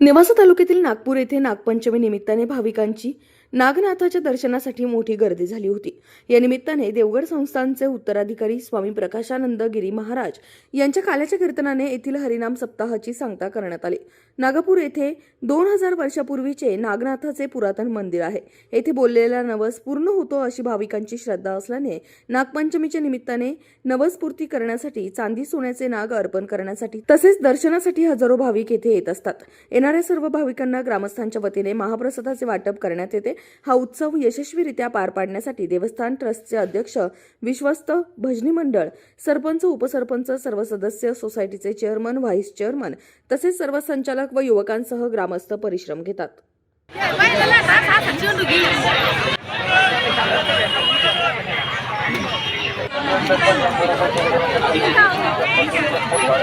नेवासा तालुक्यातील नागपूर येथे नागपंचमी निमित्ताने भाविकांची नागनाथाच्या दर्शनासाठी मोठी गर्दी झाली होती. या निमित्ताने देवगड संस्थानचे उत्तराधिकारी स्वामी प्रकाशानंद गिरी महाराज यांच्या काल्याच्या कीर्तनाने येथील हरिनाम सप्ताहाची सांगता करण्यात आली. नागपूर येथे दोन हजार वर्षापूर्वीचे नागनाथाचे पुरातन मंदिर आहे. येथे बोललेला नवस पूर्ण होतो अशी भाविकांची श्रद्धा असल्याने नागपंचमीच्या निमित्ताने नवसपूर्ती करण्यासाठी चांदी सोन्याचे नाग अर्पण करण्यासाठी तसेच दर्शनासाठी हजारो भाविक येथे येत असतात. येणाऱ्या सर्व भाविकांना ग्रामस्थांच्या वतीने महाप्रसादाचे वाटप करण्यात येते. हा उत्सव यशस्वीरित्या पार पाडण्यासाठी देवस्थान ट्रस्टचे अध्यक्ष विश्वस्त भजनी मंडळ सरपंच उपसरपंच सर्व सदस्य सोसायटीचे चेअरमन व्हाईस चेअरमन तसेच सर्व संचालक व युवकांसह ग्रामस्थ परिश्रम घेतात.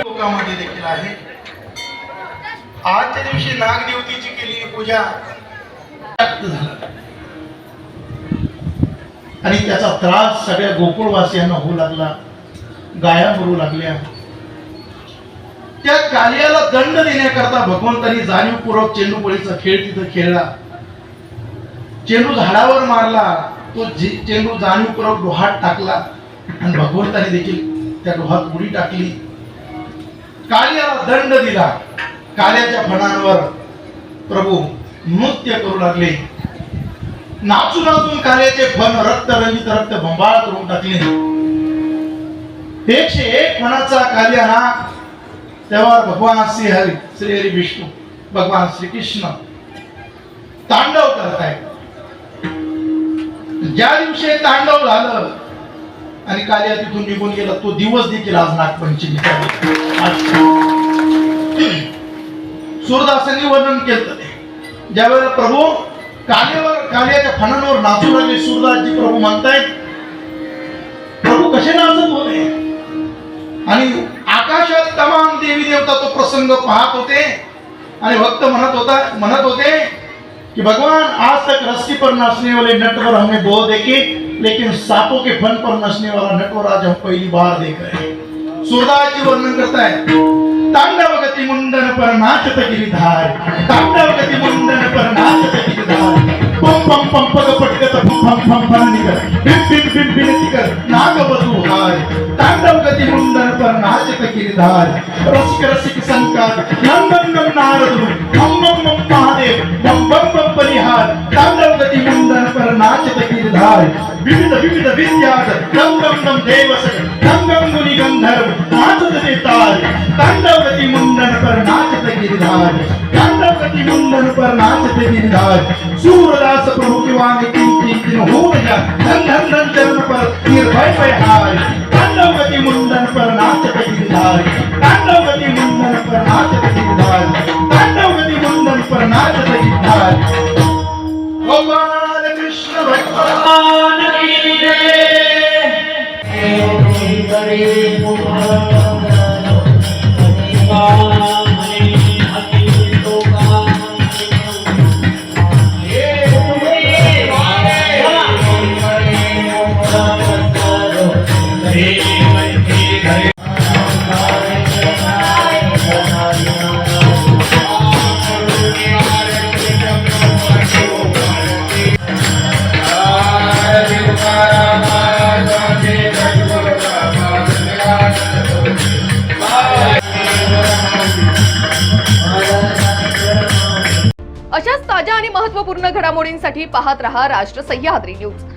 लोकांमध्ये देखील आहे. आजच्या दिवशी नागदेवतेची केलेली पूजा झाला. आणि त्याचा त्रास सगळ्या गोकुळवासियांना होऊ लागला गाया मरू लागल्या. त्या कार्याला दंड देण्याकरता भगवंतांनी जाणीवपूर्वक चेंडूपोळीचा खेळ तिथं खेळला. चेंडू झाडावर मारला तो चेंडू जाणीवपूर्वक डोहात टाकला आणि भगवंताने देखील त्या डोहात उडी टाकली. कालियाला दंड दिला. काल्याच्या फणांवर प्रभू नृत्य करू लागले. नाचून नाचून काल्याचे फन रक्त रंजित रक्त बंबाळ करून टाकले. एकशे एक फणाचा कार्य ना तेव्हा भगवान श्री हरी श्री हरी विष्णू भगवान श्री कृष्ण तांडव करताय ज्या दिवशी तांडव झालं आणि कार्य तिथून निघून गेला तो दिवस देखील आज नागपंचमी सुरदासांनी वर्णन केलं. ज्यावेळेला प्रभू कालेवर कालियाच्या फणांवर नाचू लागले सूरदासजी प्रभू म्हणतायत प्रभू कसे नाचत होते? आणि आकाशात तमाम देवी देवता तो प्रसंग पाहत होते आणि भक्त म्हणत होता म्हणत होते कि भगवान आज तक रस्सी पर नाचने वाले नट पर हमने बहुत देखे लेकिन सांपों के फन पर नाचने वाला नटवर आज हम पहली बार देख रहे हैं। सूरदास जी वर्णन करता है तांडव गति मुंडन पर नाचत गिरिधार तांडव गति मुंडन पर नाचत गिरिधार पम पम पम पग पटकत फम फम फम फन निकर बिन बिन बिन बिन तिकर नाग वधू हाय तांडव गति मुंडन पर नाचत गिरिधार रसिक रसिक संकार नम नम नम नारद हम मम मम महादेव मम बम बम बलिहार तांडव गति मुंडन पर नाचत கொண்டாய் விவித விவித வித்யாத கம்பண்டம் தேவசன் கம்பம் முனி கந்தர் நாட்டத்தை தார் தண்டவதி முன்னன் பர் நாட்டத்தை இருந்தார் தண்டவதி முன்னன் பர் நாட்டத்தை இருந்தார் சூரதாச பிரபுக்கு வாங்கி தீ தீ தீ ஹோமஜ தன் தன் தன் अशाच ताज्या आणि महत्त्वपूर्ण घडामोडींसाठी पाहत रहा राष्ट्र सह्याद्री न्यूज.